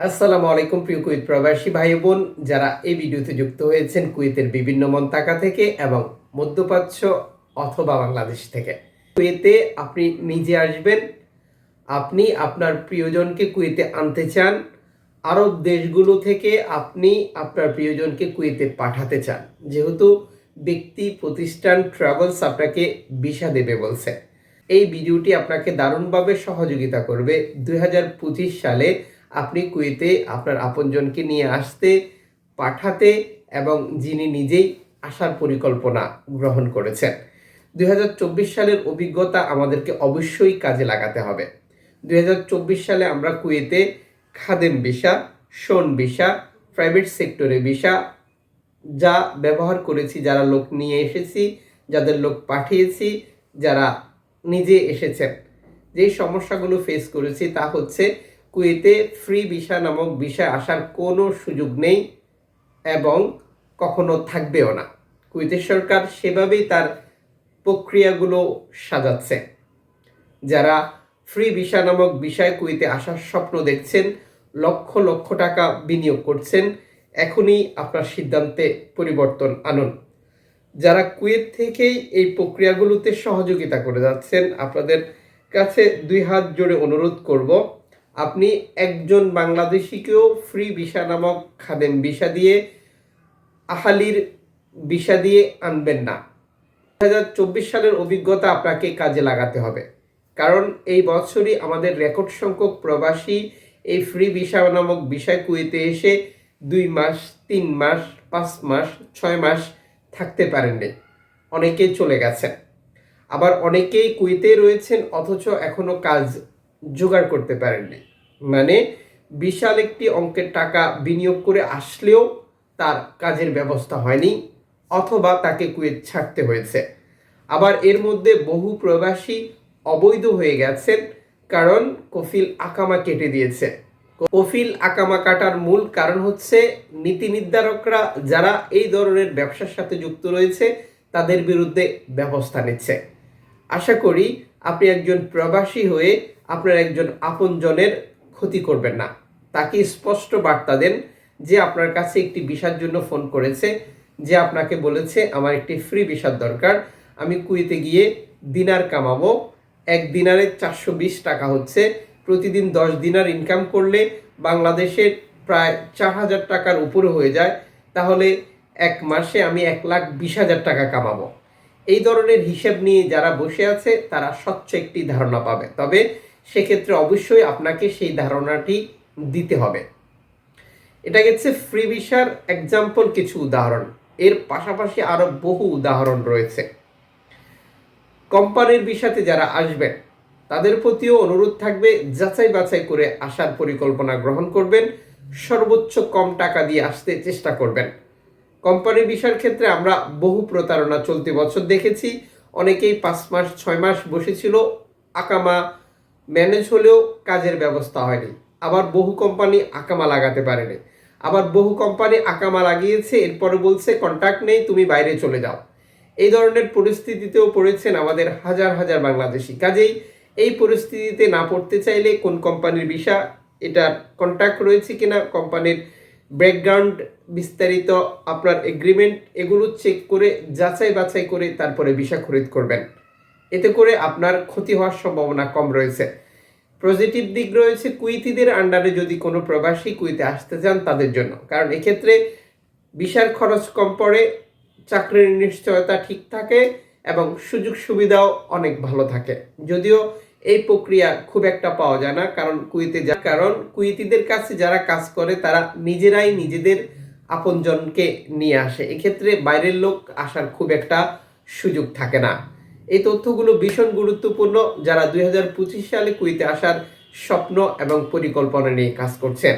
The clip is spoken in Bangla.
আসসালামু আলাইকুম প্রিয় কুয়েত প্রবাসী ভাই বোন, যারা এই ভিডিওতে যুক্ত হয়েছেন কুয়েতের বিভিন্ন মন্তাকা থেকে এবং মধ্যপ্রাচ্য অথবা বাংলাদেশ থেকে। কুয়েতে আপনি নিজে আসবেন, আপনি আপনার প্রিয়জনকে কুয়েতে আনতে চান, আরব দেশগুলো থেকে আপনি আপনার প্রিয়জনকে কুয়েতে পাঠাতে চান। যেহেতু ব্যক্তি, প্রতিষ্ঠান ট্রাভেলস আপনাকে ভিসা দেবে বলছে। এই ভিডিওটি আপনাকে দারুণভাবে সহযোগিতা করবে। দু হাজার পঁচিশ সালে আপনি কুয়েতে আপনার আপনজনকে নিয়ে আসতে, পাঠাতে এবং যিনি নিজেই আসার পরিকল্পনা গ্রহণ করেছেন। দু হাজার চব্বিশ সালের অভিজ্ঞতা আমাদেরকে অবশ্যই কাজে লাগাতে হবে। দু হাজার চব্বিশ সালে আমরা কুয়েতে খাদেম ভিসা শোন ভিসা, প্রাইভেট সেক্টরে ভিসা যা ব্যবহার করেছি, যারা লোক নিয়ে এসেছি, যাদের লোক পাঠিয়েছি, যারা নিজে এসেছেন। যেই সমস্যাগুলো ফেস করেছি তা হচ্ছে কুয়েতে ফ্রি ভিসা নামক বিষয় আসার কোনো সুযোগ নেই এবং কখনো থাকবেও না। কুয়েতের সরকার সেভাবেই তার প্রক্রিয়াগুলো সাজাচ্ছে। যারা ফ্রি ভিসা নামক বিষয় কুয়েতে আসার স্বপ্ন দেখছেন, লক্ষ লক্ষ টাকা বিনিয়োগ করছেন, এখনই আপনার সিদ্ধান্তে পরিবর্তন আনুন। যারা কুয়েত থেকেই এই প্রক্রিয়াগুলোতে সহযোগিতা করে যাচ্ছেন, আপনাদের কাছে দুই হাত জোরে অনুরোধ করব আপনি একজন বাংলাদেশিকেও ফ্রি ভিসা নামক খাদেম ভিসা দিয়ে আহালির ভিসা দিয়ে আনবেন না। দু হাজার চব্বিশ সালের অভিজ্ঞতা আপনাকে কাজে লাগাতে হবে। কারণ এই বছরই আমাদের রেকর্ড সংখ্যক প্রবাসী এই ফ্রি ভিসা নামক বিষয় কুয়েতে এসে দুই মাস, তিন মাস, পাঁচ মাস, ছয় মাস থাকতে পারেননি। অনেকেই চলে গেছেন। আবার অনেকেই কুয়েতে রয়েছেন, অথচ এখনও কাজ জোগাড় করতে পারেননি। মানে বিশাল একটি অঙ্কের টাকা বিনিয়োগ করে আসলেও তার কাজের ব্যবস্থা হয়নি, অথবা তাকে কুয়েত ছাড়তে হয়েছে। আবার এর মধ্যে বহু প্রবাসী অবৈধ হয়ে গেছেন কারণ কফিল আকামা কেটে দিয়েছে। কফিল আকামা কাটার মূল কারণ হচ্ছে নীতি নির্ধারকরা যারা এই ধরনের ব্যবসার সাথে যুক্ত রয়েছে, তাদের বিরুদ্ধে ব্যবস্থা নিচ্ছে। আশা করি আপনি একজন প্রবাসী হয়ে আপনার একজন আপনজনের ক্ষতি করবেন না। তাকে স্পষ্ট বার্তা দেন যে আপনার কাছে একটি ভিসার জন্য ফোন করেছে, যে আপনাকে বলেছে, আমার একটি ফ্রি ভিসার দরকার। আমি কুয়েতে গিয়ে দিনার কামাবো। এক দিনারে চারশো বিশ টাকা হচ্ছে। প্রতিদিন দশ দিনার ইনকাম করলে বাংলাদেশের প্রায় চার হাজার টাকার উপরে হয়ে যায়। তাহলে এক মাসে আমি এক লাখ বিশ হাজার টাকা কামাবো। এই ধরনের হিসেব নিয়ে যারা বসে আছে, তারা স্বচ্ছ একটি ধারণা পাবে। তবে সেক্ষেত্রে অবশ্যই আপনাকে সেই ধারণাটি দিতে হবে। এটা গেছে ফ্রি ভিসার এক্সাম্পল কিছু উদাহরণ। এর পাশাপাশি আরও বহু উদাহরণ রয়েছে। কোম্পানির বিষাতে যারা আসবেন, তাদের প্রতিও অনুরোধ থাকবে, যাচাই বাছাই করে আসার পরিকল্পনা গ্রহণ করবেন, সর্বোচ্চ কম টাকা দিয়ে আসতে চেষ্টা করবেন। কোম্পানির বিষয়ের ক্ষেত্রে আমরা বহু প্রতারণা চলতি বছর দেখেছি। অনেকেই পাঁচ মাস, ছয় মাস বসেছিল, আকামা ম্যানেজ হলেও কাজের ব্যবস্থা হয়নি। আবার বহু কোম্পানি আকামা লাগাতে পারেনি। আবার বহু কোম্পানি আকামা লাগিয়েছে এরপরে বলছে কন্ট্যাক্ট নেই, তুমি বাইরে চলে যাও। এই ধরনের পরিস্থিতিতেও পড়েছেন আমাদের হাজার হাজার বাংলাদেশি। কাজেই এই পরিস্থিতিতে না পড়তে চাইলে কোন কোম্পানির ভিসা, এটার কন্ট্যাক্ট রয়েছে কিনা, কোম্পানির ব্যাকগ্রাউন্ড বিস্তারিত আপনার এগ্রিমেন্ট এগুলো চেক করে যাচাই বাছাই করে তারপরে ভিসা খরিদ করবেন। এতে করে আপনার ক্ষতি হওয়ার সম্ভাবনা কম রয়েছে। পজিটিভ দিক রয়েছে কুইতিদের আন্ডারে যদি কোনো প্রবাসী কুইতে আসতে চান তাদের জন্য। কারণ এক্ষেত্রে বিশাল খরচ কম পড়ে, চাকরির নিশ্চয়তা ঠিক থাকে এবং সুযোগ সুবিধাও অনেক ভালো থাকে। যদিও এই প্রক্রিয়া খুব একটা পাওয়া যায় না, কারণ কুইতে যা কারণ কুইতিদের কাছে যারা কাজ করে তারা নিজেরাই নিজেদের আপনজনকে নিয়ে আসে। এক্ষেত্রে বাইরের লোক আসার খুব একটা সুযোগ থাকে না। এই তথ্যগুলো ভীষণ গুরুত্বপূর্ণ যারা দুই হাজার পঁচিশ সালে কুইতে আসার স্বপ্ন এবং পরিকল্পনা নিয়ে কাজ করছেন।